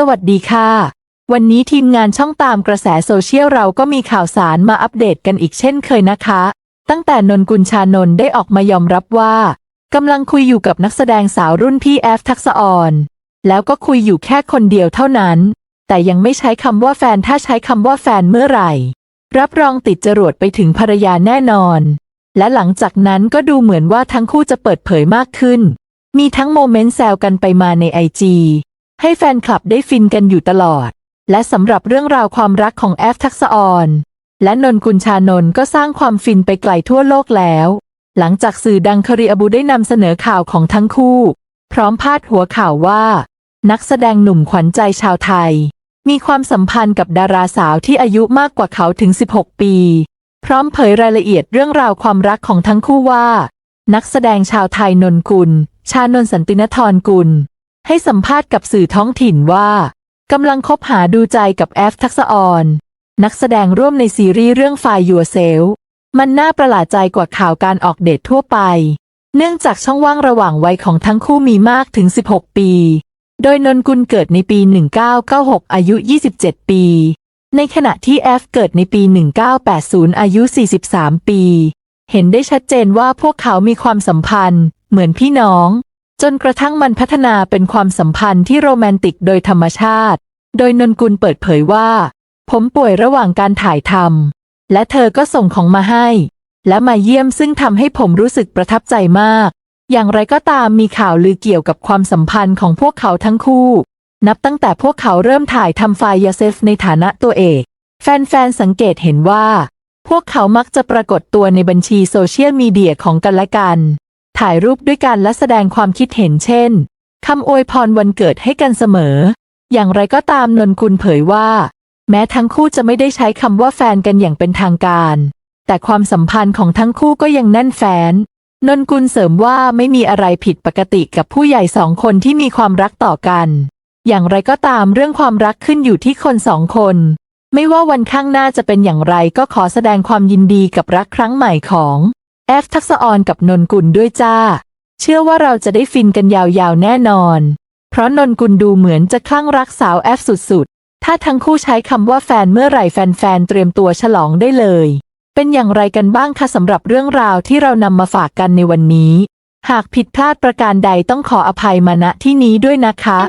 สวัสดีค่ะ วันนี้ทีมงานช่องตามกระแสโซเชียลเราก็มีข่าวสารมาอัปเดตกันอีกเช่นเคยนะคะ ตั้งแต่นนกุลชานนท์ได้ออกมายอมรับว่ากำลังคุยอยู่กับนักแสดงสาวรุ่นพี่แอฟทักษออนแล้วก็คุยอยู่แค่คนเดียวเท่านั้น แต่ยังไม่ใช้คำว่าแฟนถ้าใช้คำว่าแฟนเมื่อไหร่ รับรองติดจรวดไปถึงภรรยาแน่นอน และหลังจากนั้นก็ดูเหมือนว่าทั้งคู่จะเปิดเผยมากขึ้น มีทั้งโมเมนต์แซวกันไปมาในไอจี ให้แฟนคลับได้ฟินกันอยู่ตลอด และสำหรับเรื่องราวความรักของแอฟทักษออนและนนกุลชานนท์ก็สร้างความฟินไปไกลทั่วโลกแล้ว หลังจากสื่อดังคาริอาบูได้นำเสนอข่าวของทั้งคู่ พร้อมพาดหัวข่าวว่า นักแสดงหนุ่มขวัญใจชาวไทย มีความสัมพันธ์กับดาราสาวที่อายุมากกว่าเขาถึง 16 ปี พร้อมเผยรายละเอียดเรื่องราวความรักของทั้งคู่ว่า นักแสดงชาวไทยนนกุล ชานนท์สันตินทรกุล ให้สัมภาษณ์กับสื่อท้องถิ่นว่ากำลังคบหาดูใจกับแอฟทักษะออนนักแสดงร่วมในซีรีส์เรื่องไฟยัวเซลมันน่าประหลาดใจกว่าข่าวการออกเดททั่วไป เนื่องจากช่องว่างระหว่างวัยของทั้งคู่มีมากถึง 16 ปี โดยนนกุลเกิดในปี 1996 อายุ 27 ปี ในขณะที่แอฟเกิดในปี 1980 อายุ 43 ปี เห็นได้ชัดเจนว่าพวกเขามีความสัมพันธ์ เหมือนพี่น้อง จนกระทั่งมันพัฒนาเป็นความสัมพันธ์ที่โรแมนติกโดยธรรมชาติ โดยนนกุลเปิดเผยว่า ผมป่วยระหว่างการถ่ายทำและเธอก็ส่งของมาให้ และมาเยี่ยมซึ่งทำให้ผมรู้สึกประทับใจมาก อย่างไรก็ตามมีข่าวลือเกี่ยวกับความสัมพันธ์ของพวกเขาทั้งคู่ นับตั้งแต่พวกเขาเริ่มถ่ายทำไฟยาเซฟในฐานะตัวเอกแฟนๆสังเกตเห็นว่า พวกเขามักจะปรากฏตัวในบัญชีโซเชียลมีเดียของกันและกัน ถ่ายรูปด้วยกันและแสดงความคิดเห็นเช่นคำอวยพรวันเกิดให้กันเสมอ อย่างไรก็ตามนนกุลเผยว่า แม้ทั้งคู่จะไม่ได้ใช้คำว่าแฟนกันอย่างเป็นทางการ แต่ความสัมพันธ์ของทั้งคู่ก็ยังแน่นแฟ้นนนกุลเสริมว่าไม่มีอะไรผิดปกติกับผู้ใหญ่สองคนที่มีความรักต่อกัน อย่างไรก็ตามเรื่องความรักขึ้นอยู่ที่คนสองคน ไม่ว่าวันข้างหน้าจะเป็นอย่างไรก็ขอแสดงความยินดีกับรักครั้งใหม่ของ แอฟทักษะออนกับนนกุลด้วยจ้า เชื่อว่าเราจะได้ฟินกันยาวๆแน่นอน เพราะนนกุลดูเหมือนจะคลั่งรักสาวแอฟสุดๆ ถ้าทั้งคู่ใช้คำว่าแฟนเมื่อไหร่แฟนๆ เตรียมตัวฉลองได้เลย เป็นอย่างไรกันบ้างคะสำหรับเรื่องราวที่เรานำมาฝากกันในวันนี้ หากผิดพลาดประการใดต้องขออภัยมาณที่นี้ด้วยนะคะ